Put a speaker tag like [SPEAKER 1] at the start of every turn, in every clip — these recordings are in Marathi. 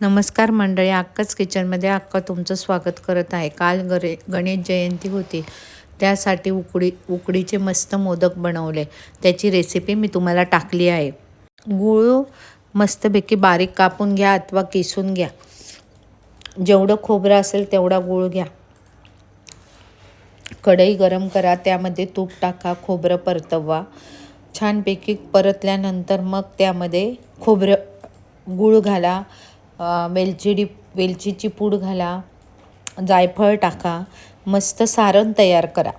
[SPEAKER 1] नमस्कार मंडळी अक्काच किचनमध्ये अक्का तुमचं स्वागत करत आहे. काल गरे गणेश जयंती होती. त्यासाठी उकडी उकडीचे मस्त मोदक बनवले. त्याची रेसिपी मी तुम्हाला टाकली आहे. गूळ मस्तपैकी बारीक कापून घ्या अथवा किसून घ्या. जेवढं खोबरं असेल तेवढा गूळ घ्या. कढई गरम करा त्यामध्ये तूप टाका खोबरं परतवा. छानपैकी परतल्यानंतर मग त्यामध्ये खोबरं गूळ घाला. वेलचिडी वेलचीची पूड घाला जायफळ टाका मस्त सारण तयार करा.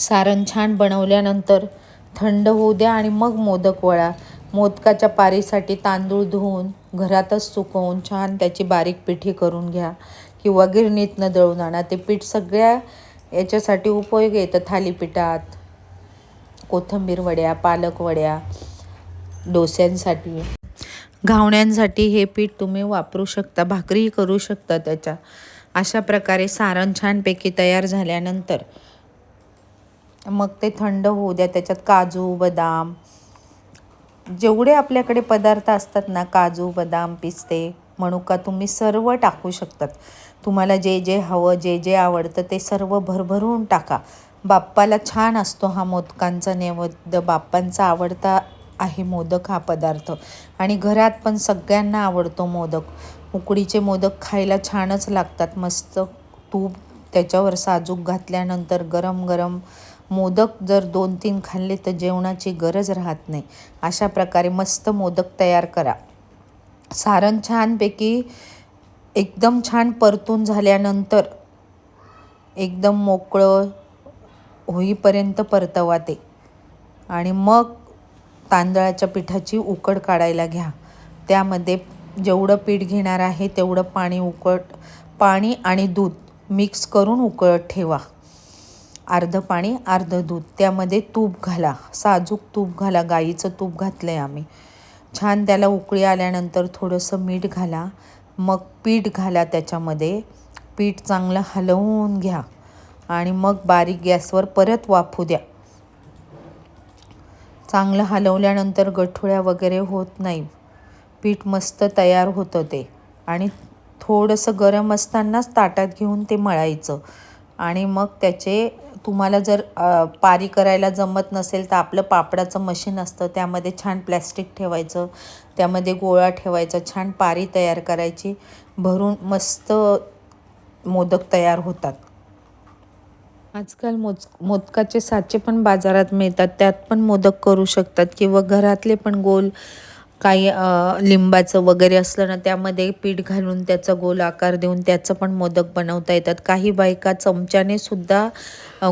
[SPEAKER 1] सारण छान बनवल्यानंतर थंड होऊ द्या आणि मग मोदक वळा. मोदकाच्या पारीसाठी तांदूळ धुवून घरातच सुकवून छान त्याची बारीक पिठी करून घ्या किंवा गिरणीतनं दळून आणा. ते पीठ सगळ्या याच्यासाठी उपयोग येतं थालीपीठात कोथंबीर वड्या पालक वड्या डोस्यांसाठी. घावण्यांसाठी हे पीठ तुम्ही वापरू शकता भाकरीही करू शकता त्याच्या. अशा प्रकारे सारण छानपैकी तयार झाल्यानंतर मग ते थंड होऊ द्या. त्याच्यात काजू बदाम जेवढे आपल्याकडे पदार्थ असतात ना काजू बदाम पिस्ते मणुका तुम्ही सर्व टाकू शकतात. तुम्हाला जे जे हवं जे जे आवडतं ते सर्व भरभरून टाका. बाप्पाला छान असतो हा मोदकांचा नैवेद्य बाप्पांचा आवडता आहे मोदक हा पदार्थ. आणि घरात पण सगळ्यांना आवडतो मोदक. उकडीचे मोदक खायला छानच लागतात. मस्त तूप त्याच्यावर साजूक घातल्यानंतर गरम गरम मोदक जर दोन तीन खाल्ले तर जेवणाची गरज राहत नाही. अशा प्रकारे मस्त मोदक तयार करा. सारण छानपैकी एकदम छान परतून झाल्यानंतर एकदम मोकळं होईपर्यंत परतवा ते. आणि मग तांदळाच्या पिठाची उकड काढायला घ्या. त्यामध्ये जेवढं पीठ घेणार आहे तेवढं पाणी उकळ पाणी आणि दूध मिक्स करून उकळत ठेवा. अर्धं पाणी अर्धं दूध. त्यामध्ये तूप घाला. साजूक तूप घाला. गाईचं तूप घातलं आहे आम्ही. छान त्याला उकळी आल्यानंतर थोडंसं मीठ घाला. मग पीठ घाला त्याच्यामध्ये. पीठ चांगलं हलवून घ्या. आणि मग बारीक गॅसवर परत वाफू द्या. चांगलं हलवल्यानंतर गठुळ्या वगैरे होत नाही. पीठ मस्त तयार होतं ते. आणि थोडंसं गरम असतानाच ताटात घेऊन ते मळायचं. आणि मग त्याचे तुम्हाला जर पारी करायला जमत नसेल तर आपलं पापडाचं मशीन असतं त्यामध्ये छान प्लॅस्टिक ठेवायचं त्यामध्ये गोळा ठेवायचा छान पारी तयार करायची. भरून मस्त मोदक तयार होतात. आजकाल मोज मोदकाचे साचे पण बाजारात मिळतात त्यात पण मोदक करू शकतात किंवा घरातले पण गोल काही लिंबाचं वगैरे असलं ना त्यामध्ये पीठ घालून त्याचा गोल आकार देऊन त्याचं पण मोदक बनवता येतात. काही बायका चमच्याने सुद्धा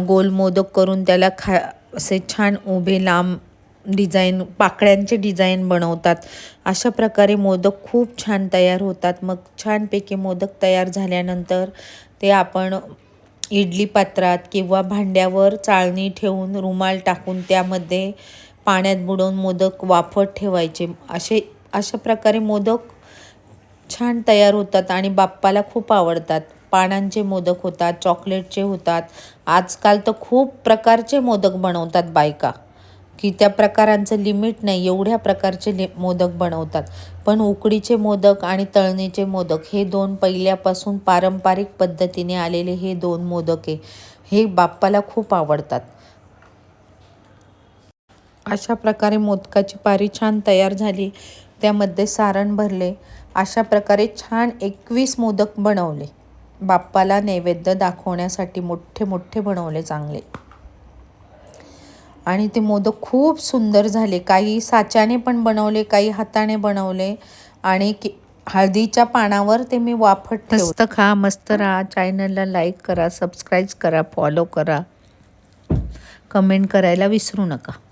[SPEAKER 1] गोल मोदक करून त्याला खा असे छान उभे लांब डिझाईन पाकळ्यांचे डिझाईन बनवतात. अशा प्रकारे मोदक खूप छान तयार होतात. मग छानपैकी मोदक तयार झाल्यानंतर ते आपण इडली पात्रात किंवा भांड्यावर चाळणी ठेवून रुमाल टाकून त्यामध्ये पाण्यात बुडवून मोदक वाफत ठेवायचे. असे अशा प्रकारे मोदक छान तयार होतात आणि बाप्पाला खूप आवडतात. पानांचे मोदक होतात चॉकलेटचे होतात. आजकाल तर खूप प्रकारचे मोदक बनवतात बायका. की त्या प्रकारांचं लिमिट नाही एवढ्या प्रकारचे लि मोदक बनवतात. पण उकडीचे मोदक आणि तळणीचे मोदक हे दोन पहिल्यापासून पारंपरिक पद्धतीने आलेले हे दोन मोदक आहे. हे बाप्पाला खूप आवडतात. अशा प्रकारे मोदकाची पारी छान तयार झाली. त्यामध्ये सारण भरले. अशा प्रकारे छान एकवीस मोदक बनवले. बाप्पाला नैवेद्य दाखवण्यासाठी मोठे मोठे बनवले चांगले. आणि ते मोदक खूप सुंदर झाले. काही साच्याने पण बनवले काही हाताने बनवले आणि की हळदीच्या पानावर ते मी वाफट मस्त खा मस्त राहा. चॅनलला लाईक करा सबस्क्राईब करा फॉलो करा. कमेंट करायला विसरू नका.